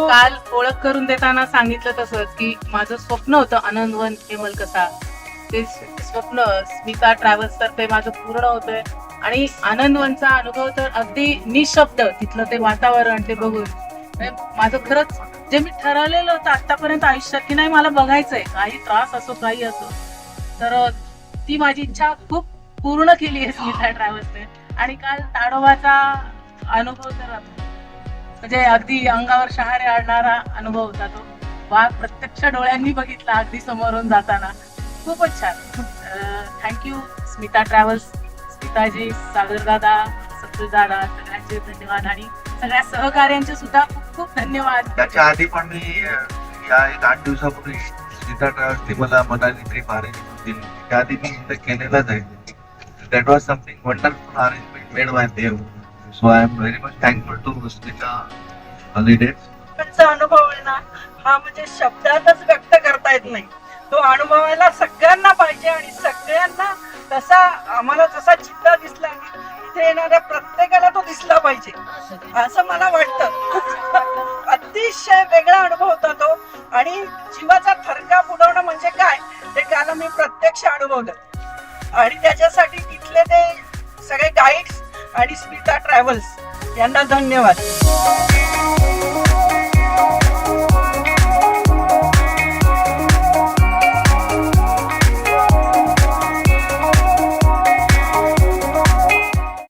हो. काल ओळख करून देताना सांगितलं तसंच की माझं स्वप्न होतं आनंदवन हेमल कसा. ते स्वप्न स्मिता ट्रॅव्हल्स तर्फे माझं पूर्ण होतंय. आणि आनंदवनचा अनुभव तर अगदी निशब्द तिथलं ते वातावरण ते बघून. माझं खरंच जे मी ठरवलेलं होतं आतापर्यंत आयुष्यात की नाही मला बघायचंय. काही त्रास असो काही असो. तर ती माझी इच्छा खूप पूर्ण केली आहे स्मिता ट्रॅव्हल्सने आणि काल ताडोबाचा अनुभव तर म्हणजे अगदी अंगावर शहारे आणणारा अनुभव होता तो. वाघ प्रत्यक्ष डोळ्यांनी बघितला अगदी समोरून जाताना. खूपच छान. Thank you Smita travels Smitaji सागरदादा सत्तूदादा सगळ्यांचे धन्यवाद आणि सगळ्या सहकार्यांचे सुद्धा खूप खूप धन्यवाद. त्याच्या आधी पण मी या एक आठ दिवसापूर्वी सीता ट्रॅव्हल्सनी मला मनाली ट्रिप अरेंजमेंट दिली. त्या आधी मी इथं केलेलंच आहे. That was something wonderful arrangement made by Dev so I am very much thankful to Smita holidays अनुभव आहे ना हा म्हणजे शब्दातच व्यक्त करता येत नाही. तो अनुभवायला सगळ्यांना पाहिजे आणि सगळ्यांना तसा आम्हाला जसा चित्ता दिसला ना इथे येणाऱ्या प्रत्येकाला तो दिसला पाहिजे. असं मला वाटतं. अतिशय वेगळा अनुभव होता तो. आणि जीवाचा थरका बुडवणं म्हणजे काय ते काल मी प्रत्यक्ष अनुभवलं. आणि त्याच्यासाठी तिथले ते सगळे गाईड्स आणि स्मिता ट्रॅव्हल्स. यांना धन्यवाद.